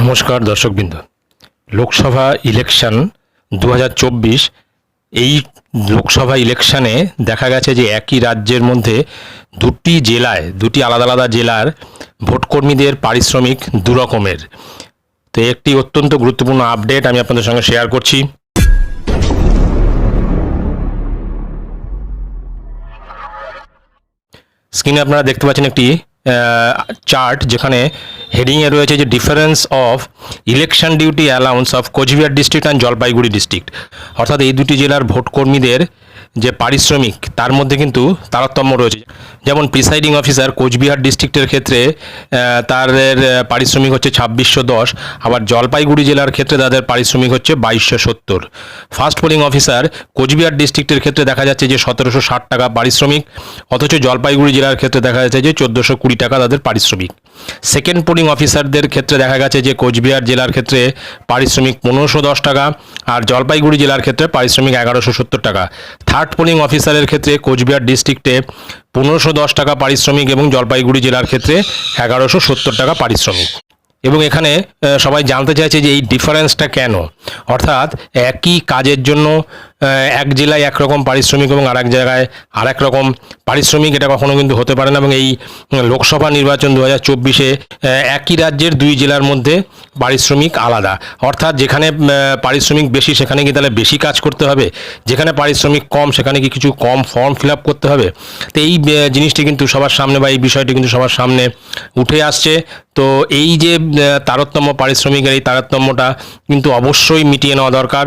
নমস্কার, দর্শকবৃন্দ। লোকসভা ইলেকশন দু হাজার চব্বিশ, এই লোকসভা ইলেকশানে দেখা গেছে যে একই রাজ্যের মধ্যে দুটি জেলায়, দুটি আলাদা আলাদা জেলার ভোটকর্মীদের পারিশ্রমিক দু রকমের তো একটি অত্যন্ত গুরুত্বপূর্ণ আপডেট আমি আপনাদের সঙ্গে শেয়ার করছি। স্ক্রিনে আপনারা দেখতে পাচ্ছেন একটি চার্ট যেখানে হেডিংয়ে রয়েছে যে difference of election duty allowance of Cooch Behar district and Jalpaiguri district অর্থাৎ এই দুটি জেলার ভোটকর্মীদের যে পারিশ্রমিক, তার মধ্যে কিন্তু তারতম্য রয়েছে। যেমন প্রিসাইডিং অফিসার কোচবিহার ডিস্ট্রিক্টের ক্ষেত্রে তাদের পারিশ্রমিক হচ্ছে ছাব্বিশশো দশ, আবার জলপাইগুড়ি জেলার ক্ষেত্রে তাদের পারিশ্রমিক হচ্ছে বাইশশো সত্তর। ফার্স্ট পোলিং অফিসার কোচবিহার ডিস্ট্রিক্টের ক্ষেত্রে দেখা যাচ্ছে যে সতেরোশো ষাট টাকা পারিশ্রমিক, অথচ জলপাইগুড়ি জেলার ক্ষেত্রে দেখা যাচ্ছে যে চোদ্দোশো কুড়ি টাকা তাদের পারিশ্রমিক। সেকেন্ড পোলিং অফিসারদের ক্ষেত্রে দেখা গেছে যে কোচবিহার জেলার ক্ষেত্রে পারিশ্রমিক পনেরোশো দশ টাকা, আর জলপাইগুড়ি জেলার ক্ষেত্রে পারিশ্রমিক এগারোশো সত্তর টাকা। থার্ড পোলিং অফিসারের ক্ষেত্রে কোচবিহার ডিস্ট্রিক্টে পনেরোশো দশ টাকা পারিশ্রমিক এবং জলপাইগুড়ি জেলার ক্ষেত্রে এগারোশো সত্তর টাকা পারিশ্রমিক। এবং এখানে সবাই জানতে চাইছে যে এই ডিফারেন্সটা কেন? অর্থাৎ একই কাজের জন্য এক জেলায় একরকম পারিশ্রমিক এবং আরেক জায়গায় আরেক রকম পারিশ্রমিক, এটা কখনো কিন্তু হতে পারে না এবং এই লোকসভা নির্বাচন দু হাজার চব্বিশে একই রাজ্যের দুই জেলার মধ্যে পারিশ্রমিক আলাদা। অর্থাৎ যেখানে পারিশ্রমিক বেশি, সেখানে কি তাহলে বেশি কাজ করতে হবে। যেখানে পারিশ্রমিক কম, সেখানে কি কিছু কম ফর্ম ফিল আপ করতে হবে। তো এই জিনিসটি কিন্তু সবার সামনে বা এই বিষয়টি কিন্তু সবার সামনে উঠে আসছে। তো এই যে তারতম্য, পারিশ্রমিকের এই তারতম্যটা কিন্তু অবশ্যই মিটিয়ে নেওয়া দরকার।